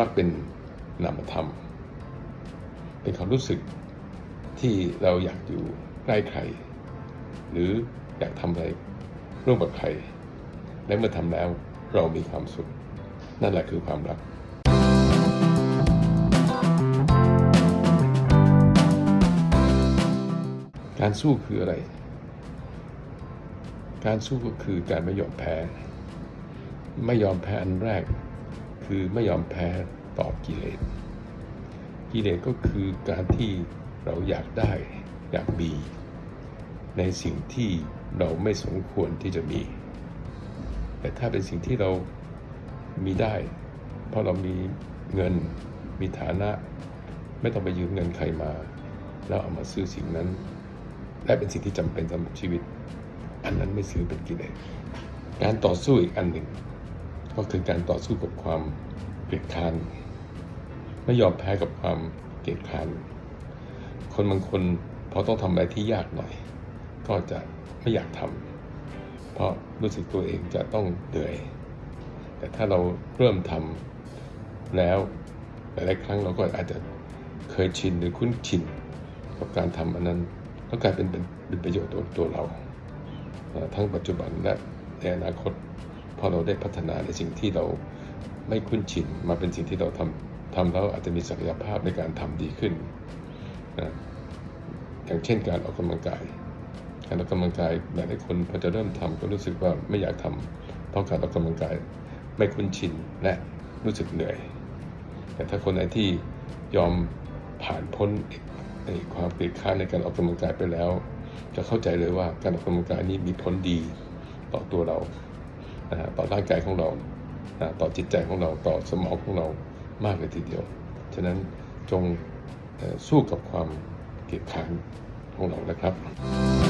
รักเป็นนามธรรม เป็นความรู้สึกที่เราอยากอยู่ใกล้ใคร หรืออยากทำอะไรร่วมกับใคร และเมื่อทำแล้วเรามีความสุข นั่นแหละคือความรักการสู้คืออะไร การสู้ก็คือการไม่ยอมแพ้ ไม่ยอมแพ้อันแรก คือไม่ยอมแพ้ต่อกิเลส กิเลสก็คือการที่เราอยากได้อยากมี ในสิ่งที่เราไม่สมควรที่จะมี แต่ถ้าเป็นสิ่งที่เรามีได้ เพราะเรามีเงินมีฐานะ ไม่ต้องไปยืมเงินใครมา แล้วเอามาซื้อสิ่งนั้น และเป็นสิ่งที่จำเป็นสำหรับชีวิต อันนั้นไม่ซื้อเป็นกิเลสการต่อสู้อีกอันหนึ่ง ก็คือการต่อสู้กับความเกลียดค้านไม่ยอมแพ้กับความเกลียดค้านคนบางคนพอต้องทำอะไรที่ยากหน่อย ก็จะไม่อยากทำเพราะรู้สึกตัวเองจะต้องเหนื่อย แต่ถ้าเราเริ่มทำแล้วหลายๆครั้งเราก็อาจจะเคยชินหรือคุ้นชินกับการทำอันนั้นก็กลายเป็นเป็นประโยชน์ต่อตัวเรา ทั้งปัจจุบันและในอนาคต พอเราได้พัฒนาในสิ่งที่เราไม่คุ้นชินมาเป็นสิ่งที่เราทำทำแล้วอาจจะมีศักยภาพในการทำดีขึ้นนะอย่างเช่นการออกกำลังกาย การออกกำลังกายหลายๆคนพอจะเริ่มทำก็รู้สึกว่าไม่อยากทำเพราะการออกกำลังกายไม่คุ้นชินและรู้สึกเหนื่อย แต่ถ้าคนไหนที่ยอมผ่านพ้นไอ้ความเกลียดค้านในการออกกำลังกายไปแล้ว จะเข้าใจเลยว่าการออกกำลังกายนี้มีผลดีต่อตัวเรา ต่อร่างกายของเรานะต่อจิตใจของเราต่อสมองของเรามากเลยทีเดียว ฉะนั้นจงสู้กับความเกลียดข้านของเรานะครับ